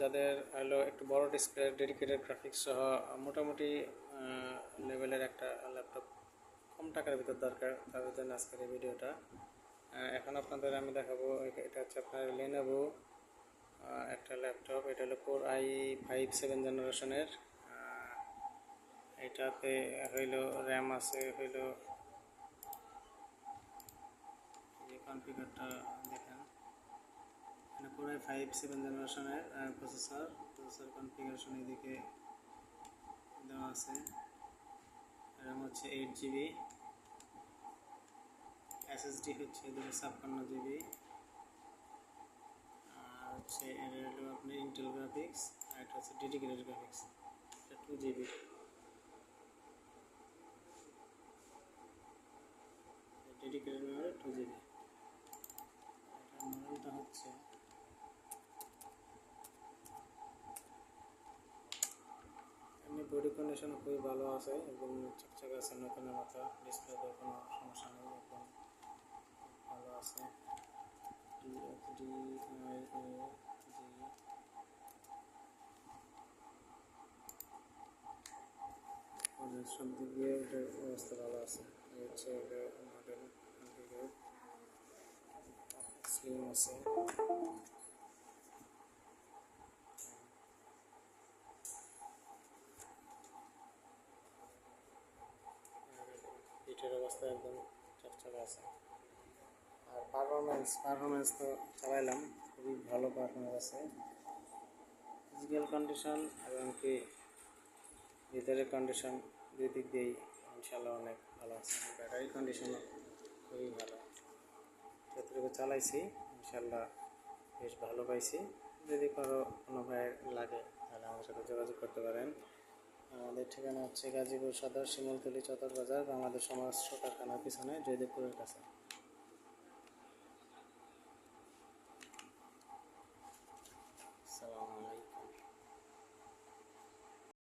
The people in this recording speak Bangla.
যাদের হলো একটু বড় ডিসপ্লে ডেডিকেটেড গ্রাফিক্স সহ মোটামুটি লেভেলের একটা ল্যাপটপ কম টাকার ভিতর দরকার, তাদের জন্য আজকের এই ভিডিওটা এখন আপনাদের আমি দেখাবো এটা হচ্ছে আপনার লেনোভো একটা ল্যাপটপ এটা হলো কোর আই ফাইভ সেভেন জেনারেশনের এটাতে হইল র্যাম আছে, হইল কনফিগারটা দেখেন এখানে কোর আই ফাইভ সেভেন জেনারেশনের প্রসেসর প্রসেসর কনফিগারেশন এদিকে দেওয়া আছে। র্যাম হচ্ছে এইট জিবি এসএসডি হচ্ছে দুশো ছাপ্পান্ন জিবি আর হচ্ছে হলো আপনার ইন্টেল গ্রাফিক্স আর এটা হচ্ছে ডেডিকেটেড গ্রাফিক্স এটা two GB dedicated two GB এটার মডেলটা হচ্ছে বডি কন্ডিশন খুবই ভালো আছে একদম চকচক আছে নতুনের মতো ডিসপ্লেতে কোনো সমস্যা নেই একদম ভালো আছে। ডি সব দিক দিয়ে এটার অবস্থা ভালো আছে। হচ্ছে এটা মডেল স্লিম আছে। অবস্থা একদম চকচকে আছে। আর পারফরমেন্স পারফরমেন্স তো চালাইলাম, খুবই ভালো পারফরমেন্স আছে। ফিজিক্যাল কন্ডিশন এবং কি ভিতরের কন্ডিশন দুই দিক দিয়েই ইনশাল্লাহ অনেক ভালো আছে। ব্যাটারি কন্ডিশনও খুবই ভালো। যতটুকু চালাইছি ইনশাল্লাহ বেশ ভালো পাইছি। যদি কারও কোনো ভাইয়ের লাগে, তাহলে আমার সাথে যোগাযোগ করতে পারেন। আমাদের ঠিকানা হচ্ছে গাজীপুর সদর শিমুলতলি চতর বাজার বাংলাদেশ সমাজ কারখানার পিছনে জয়দেবপুরের কাছে।